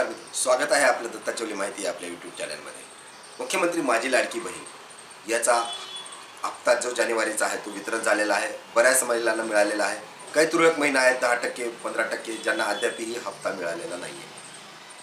नमस्कार मित्र स्वागत आहे आपलं दत्ताचवली माहिती आपल्या यूट्यूब चॅनलमध्ये मुख्यमंत्री माझी लाडकी बहीण याचा हप्ता जो जानेवारीचा आहे तो वितरण झालेला आहे बऱ्याच महिलांना मिळालेला आहे. काही तुरळक महिना आहेत दहा टक्के पंधरा टक्के ज्यांना अद्यापही हप्ता मिळालेला नाही आहे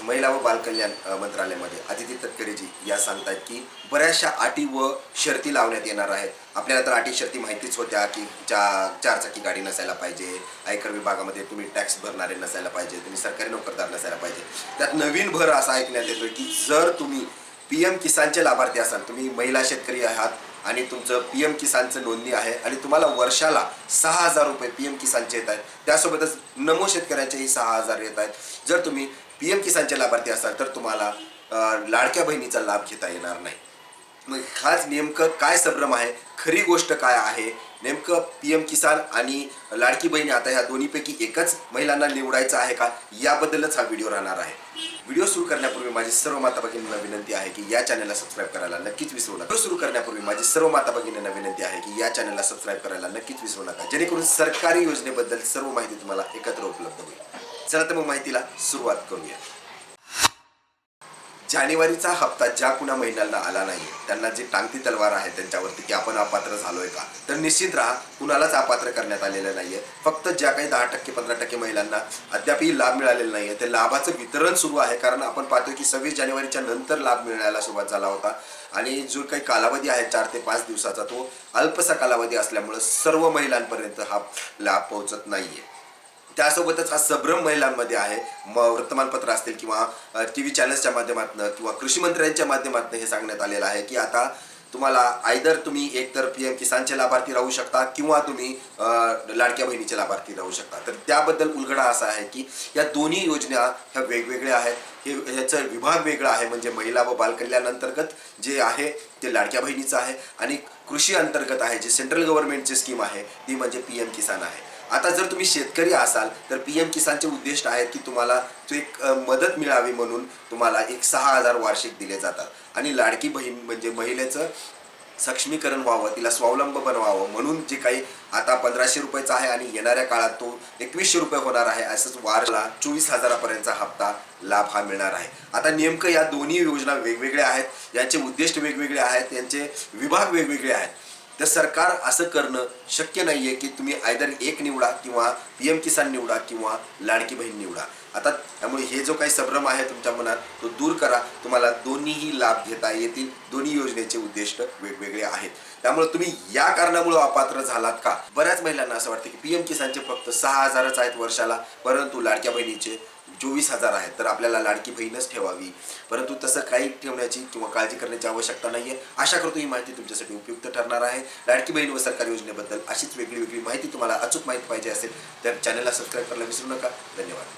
महिला व बालकल्याण मंत्रालयामध्ये अदिती तटकरेजी या सांगतात की बऱ्याचशा अटी व शर्ती लावण्यात येणार आहेत. आपल्याला तर अटी शर्ती माहितीच होत्या की चा चारचाकी गाडी नसायला पाहिजे आयकर विभागामध्ये तुम्ही टॅक्स भरणारे नसायला पाहिजे तुम्ही सरकारी नोकरदार नसायला पाहिजे. त्यात नवीन भर असा ऐकण्यात येतोय की जर तुम्ही पी एम किसानचे लाभार्थी असाल तुम्ही महिला शेतकरी आहात आणि तुमचं पी एम किसानचं नोंदणी आहे आणि तुम्हाला वर्षाला सहा हजार रुपये पी एम किसानचे येत आहेत. त्यासोबतच नमो शेतकऱ्यांचेही सहा हजार येत आहेत. जर तुम्ही पी एम किसानचे लाभार्थी असाल तर तुम्हाला लाडक्या बहिणीचा लाभ घेता येणार नाही. मग हाच नेमकं काय संभ्रम आहे? खरी गोष्ट काय आहे? नेमकं पी एम किसान आणि लाडकी बहीण आता ह्या दोन्हीपैकी एकच महिलांना निवडायचं आहे का? याबद्दलच हा व्हिडिओ राहणार आहे. करण्यापूर्वी माझी सर्व माता भगिनींना विनंती आहे की या चॅनलला सबस्क्राईब करायला नक्कीच विसरू नका. सुरू करण्यापूर्वी माझी सर्व माता भगिनींना विनंती आहे की या चॅनलला सबस्क्राईब करायला नक्कीच विसरू नका. जेणेकरून सरकारी योजनेबद्दल सर्व माहिती तुम्हाला एकत्र उपलब्ध होईल. चला तर मग माहितीला सुरुवात करूया. जानेवारीचा हप्ता ज्या कुणा महिलांना आला नाही त्यांना जे टांगती तलवार आहे त्यांच्यावरती की आपण अपात्र झालोय का? तर निश्चित राहा कुणालाच अपात्र करण्यात आलेलं नाहीये. फक्त ज्या काही दहा टक्के पंधरा टक्के महिलांना अद्यापही लाभ मिळालेला नाहीये ते लाभाचं वितरण सुरू आहे. कारण आपण पाहतोय की सव्वीस जानेवारीच्या नंतर लाभ मिळायला सुरुवात झाला होता. आणि जो काही कालावधी आहे चार ते पाच दिवसाचा तो अल्पसा कालावधी असल्यामुळे सर्व महिलांपर्यंत हा लाभ पोहोचत नाहीये. त्यासोबतच हा संभ्रम महिलांमध्ये आहे. म वर्तमानपत्र असतील किंवा टी व्ही चॅनल्सच्या माध्यमातून किंवा कृषी मंत्र्यांच्या माध्यमातून हे सांगण्यात आलेलं आहे की आता तुम्हाला आयदर तुम्ही एकतर पी एम किसानचे लाभार्थी राहू शकता किंवा तुम्ही लाडक्या बहिणीचे लाभार्थी राहू शकता. तर त्याबद्दल उलगडा असा आहे की या दोन्ही योजना ह्या वेगवेगळ्या आहेत. हे ह्याचं विभाग वेगळा आहे. म्हणजे महिला व बालकल्याण अंतर्गत जे आहे ते लाडक्या बहिणीचं आहे आणि कृषी अंतर्गत आहे जे सेंट्रल गव्हर्नमेंटची स्कीम आहे ती म्हणजे पी एम किसान आहे. आता जर तुम्ही शेतकरी असाल तर पी एम किसानचे उद्दिष्ट आहेत की तुम्हाला तो एक मदत मिळावी म्हणून तुम्हाला एक सहा हजार वार्षिक दिले जातात. आणि लाडकी बहीण म्हणजे महिलेचं सक्षमीकरण व्हावं तिला स्वावलंब बनवावं म्हणून जे काही आता पंधराशे रुपयाचा आहे आणि येणाऱ्या काळात तो एकवीसशे रुपये होणार आहे असंच वारला चोवीस हजारापर्यंतचा हप्ता लाभ हा मिळणार आहे. आता नेमकं या दोन्ही योजना वेगवेगळ्या आहेत यांचे उद्दिष्ट वेगवेगळे आहेत यांचे विभाग वेगवेगळे आहेत. तर सरकार असं करणं शक्य नाहीये की तुम्ही आयदर एक निवडा किंवा पी एम किसान निवडा किंवा लाडकी बहीण निवडा. आता त्यामुळे हे जो काही संभ्रम आहे तुमच्या मनात तो दूर करा. तुम्हाला दोन्हीही लाभ घेता येतील. दोन्ही योजनेचे उद्दिष्ट वेगवेगळे आहेत. त्यामुळे तुम्ही या कारणामुळे अपात्र झालात का? बऱ्याच महिलांना असं वाटतं की पी एम किसानचे फक्त सहा हजारच आहेत वर्षाला परंतु लाडक्या बहिणीचे चोवीस हजार आहेत तर आपल्याला लाडकी बहीणच ठेवावी. परंतु तसं काही ठेवण्याची किंवा काळजी करण्याची आवश्यकता नाही आहे आशा करतो ही माहिती तुमच्यासाठी उपयुक्त ठरणार आहे. लाडकी बहीण व सरकारी योजनेबद्दल अशीच वेगळी वेगळी माहिती तुम्हाला अचूक माहिती पाहिजे असेल तर चॅनलला सबस्क्राईब करायला विसरू नका. धन्यवाद.